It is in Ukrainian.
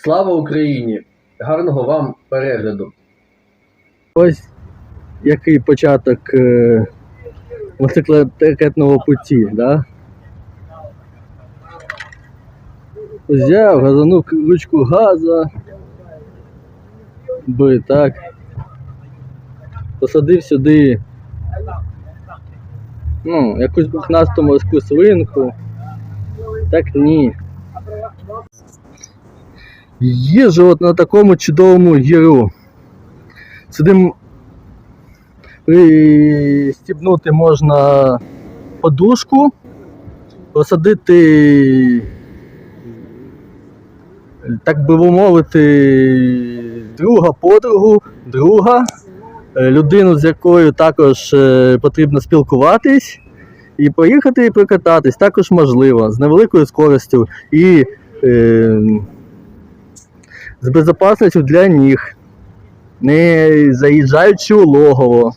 Слава Україні! Гарного вам перегляду! Ось який початок е, путі, да? Взяв, газанув ручку газа, би так. Посадив сюди ну, якусь бухнасту морську свинку. Так ні. Їжу от на такому чудовому гіру. Сюди пристібнути можна подушку, посадити, так би мовити, друга подругу, друга, е, людину, з якою також е, потрібно спілкуватись, і поїхати і прокататись також можливо, з невеликою скоростю і е, з безпечністю для ніг не заїжджаючи у логово.